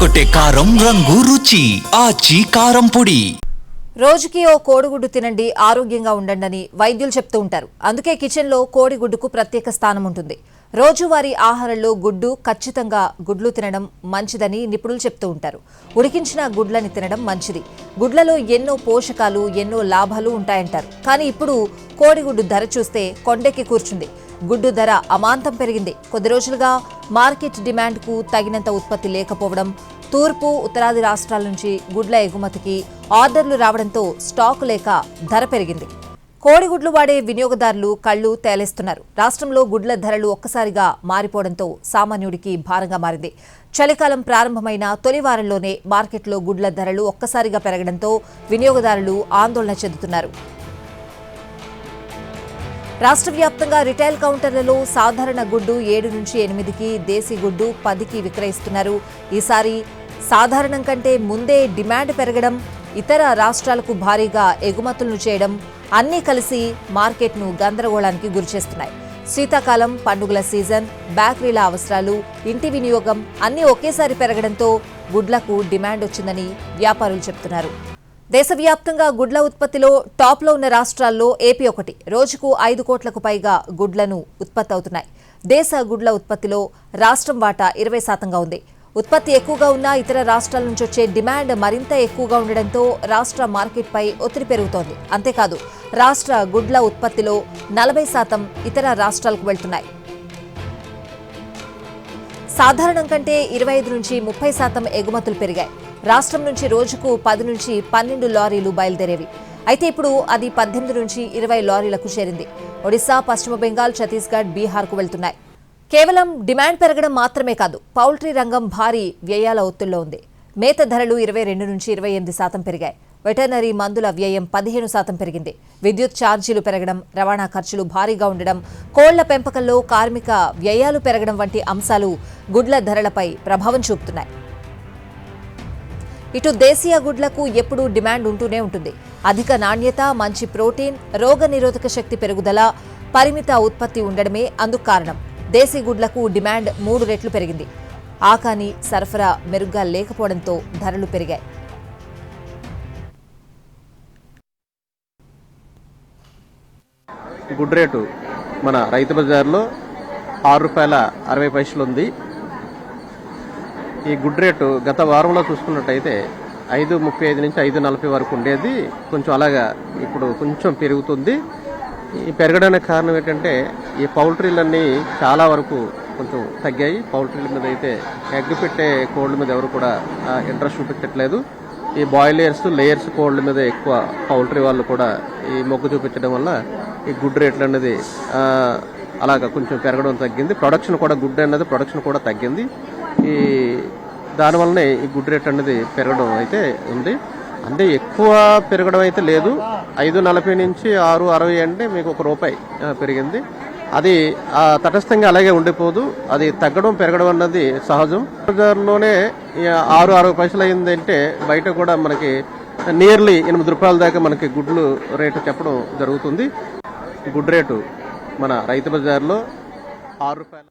కొట్టే కారం రంగు రుచి ఆచి కారం పొడి. రోజుకి ఓ కోడిగుడ్డు తినండి ఆరోగ్యంగా ఉండండి వైద్యులు చెప్తూ ఉంటారు. అందుకే కిచెన్లో కోడిగుడ్డుకు ప్రత్యేక స్థానం ఉంటుంది. రోజువారీ ఆహారంలో గుడ్డు ఖచ్చితంగా గుడ్లు తినడం మంచిదని నిపుణులు చెప్తూ ఉంటారు. ఉడికించిన గుడ్లని తినడం మంచిది. గుడ్లలో ఎన్నో పోషకాలు ఎన్నో లాభాలు ఉంటాయంటారు. కానీ ఇప్పుడు కోడిగుడ్డు ధర చూస్తే కొండెక్కి కూర్చుంది. గుడ్డు ధర అమాంతం పెరిగింది. కొద్ది రోజులుగా మార్కెట్ డిమాండ్కు తగినంత ఉత్పత్తి లేకపోవడం తూర్పు ఉత్తరాది రాష్ట్రాల నుంచి గుడ్ల ఎగుమతికి ఆర్డర్లు రావడంతో స్టాక్ లేక ధర పెరిగింది. కోడిగుడ్లు వాడే వినియోగదారులు కళ్ళు తేలేస్తున్నారు. రాష్ట్రంలో గుడ్ల ధరలు ఒక్కసారిగా మారిపోవడంతో సామాన్యుడికి భారంగా మారింది. చలికాలం ప్రారంభమైన తొలి వారంలోనే మార్కెట్లో గుడ్ల ధరలు ఒక్కసారిగా పెరగడంతో వినియోగదారులు ఆందోళన చెందుతున్నారు. రాష్ట్ర వ్యాప్తంగా రిటైల్ కౌంటర్లలో సాధారణ గుడ్డు ఏడు నుంచి ఎనిమిదికి దేశీ గుడ్డు పదికి విక్రయిస్తున్నారు. ఈసారి సాధారణం కంటే ముందే డిమాండ్ పెరగడం ఇతర రాష్ట్రాలకు భారీగా ఎగుమతులను చేయడం అన్నీ కలిసి మార్కెట్ను గందరగోళానికి గురిచేస్తున్నాయి. శీతాకాలం పండుగల సీజన్ బ్యాకరీల అవసరాలు ఇంటి వినియోగం అన్నీ ఒకేసారి పెరగడంతో గుడ్లకు డిమాండ్ వచ్చిందని వ్యాపారులు చెప్తున్నారు. దేశవ్యాప్తంగా గుడ్ల ఉత్పత్తిలో టాప్లో ఉన్న రాష్ట్రాల్లో ఏపీ ఒకటి. రోజుకు ఐదు కోట్లకు పైగా గుడ్లను ఉత్పత్తి అవుతున్నాయి. దేశ గుడ్ల ఉత్పత్తిలో రాష్ట్రం వాటా ఇరవై శాతంగా ఉంది. ఉత్పత్తి ఎక్కువగా ఉన్న ఇతర రాష్ట్రాల నుంచి వచ్చే డిమాండ్ మరింత ఎక్కువగా ఉండడంతో రాష్ట్ర మార్కెట్పై ఒత్తిడి పెరుగుతోంది. అంతేకాదు రాష్ట్ర గుడ్ల ఉత్పత్తిలో నలభై శాతం ఇతర రాష్ట్రాలకు వెళ్తున్నాయి. సాధారణం కంటే ఇరవై ఐదు నుంచి ముప్పై శాతం ఎగుమతులు పెరిగాయి. రాష్ట్రం నుంచి రోజుకు పది నుంచి పన్నెండు లారీలు బయలుదేరేవి. అయితే ఇప్పుడు అది పద్దెనిమిది నుంచి ఇరవై లారీలకు చేరింది. ఒడిశా పశ్చిమ బెంగాల్ ఛత్తీస్గఢ్ బీహార్కు వెళ్తున్నాయి. కేవలం డిమాండ్ పెరగడం మాత్రమే కాదు పౌల్ట్రీ రంగం భారీ వ్యయాల ఒత్తుల్లో ఉంది. మేత ధరలు ఇరవై రెండు నుంచి ఇరవై ఎనిమిది శాతం పెరిగాయి. వెటర్నరీ మందుల వ్యయం పదిహేను శాతం పెరిగింది. విద్యుత్ ఛార్జీలు పెరగడం రవాణా ఖర్చులు భారీగా ఉండడం కోళ్ళ పెంపకంలో కార్మిక వ్యయాలు పెరగడం వంటి అంశాలు గుడ్ల ధరలపై ప్రభావం చూపుతున్నాయి. ఇటు దేశీయ గుడ్లకు ఎప్పుడూ డిమాండ్ ఉంటూనే ఉంటుంది. అధిక నాణ్యత మంచి ప్రోటీన్ రోగ నిరోధక శక్తి పెరుగుదల పరిమిత ఉత్పత్తి ఉండడమే అందుకు కారణం. దేశీ గుడ్లకు డిమాండ్ మూడు రెట్లు పెరిగింది. ఆకాని సరఫరా మెరుగ్గా లేకపోవడంతో ధరలు పెరిగాయి. గుడ్ రేటు మన రైతు బజార్లో ఆరు రూపాయల అరవై పైసలు ఉంది. ఈ గుడ్ రేటు గత వారంలో చూసుకున్నట్టయితే ఐదు ముప్పై ఐదు నుంచి ఐదు నలభై వరకు ఉండేది. కొంచెం అలాగా ఇప్పుడు కొంచెం పెరుగుతుంది. ఈ పెరగడానికి కారణం ఏంటంటే ఈ పౌల్ట్రీలన్నీ చాలా వరకు కొంచెం తగ్గాయి. పౌల్ట్రీల మీద అయితే ఎగ్ పెట్టే కోళ్ళ మీద ఎవరు కూడా ఇంట్రెస్ట్ చూపించట్లేదు. ఈ బాయిలర్స్ లేయర్స్ కోళ్ళ మీద ఎక్కువ పౌల్ట్రీ వాళ్ళు కూడా ఈ మొగ్గు చూపించడం వల్ల ఈ గుడ్ రేట్లు అనేది అలాగ అలాగా కొంచెం పెరగడం తగ్గింది. ప్రొడక్షన్ కూడా గుడ్ అనేది ప్రొడక్షన్ కూడా తగ్గింది. ఈ దానివల్లనే ఈ గుడ్ రేట్ అనేది పెరగడం అయితే ఉంది. అంటే ఎక్కువ పెరగడం అయితే లేదు. ఐదు నలభై నుంచి ఆరు అరవై అంటే మీకు ఒక రూపాయి పెరిగింది. అది తటస్థంగా అలాగే ఉండిపోదు. అది తగ్గడం పెరగడం అన్నది సహజం. బజార్లోనే ఆరు అరవై పైసలు అయిందంటే బయట కూడా మనకి నియర్లీ ఎనిమిది రూపాయల దాకా మనకి గుడ్లు రేటు చెప్పడం జరుగుతుంది. గుడ్ రేటు మన రైతు బజార్లో ఆరు రూపాయలు